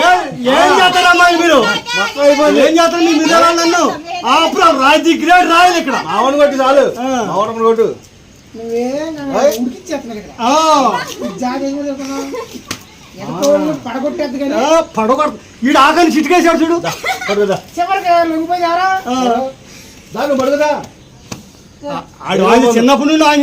ఏ- చేస్తారమ్మా మీరు? ఏం చేస్తారు మీ మీద నన్ను? అప్పుడు గ్రేట్ రాయలు ఇక్కడ. కొట్టు చాలు. కొట్టు. పడగొడ ఈడు చిటికేసాడు చూడు. దాన్ని పడుదా ఆడు ఆయన చిన్నప్పటి నుండి ఆయన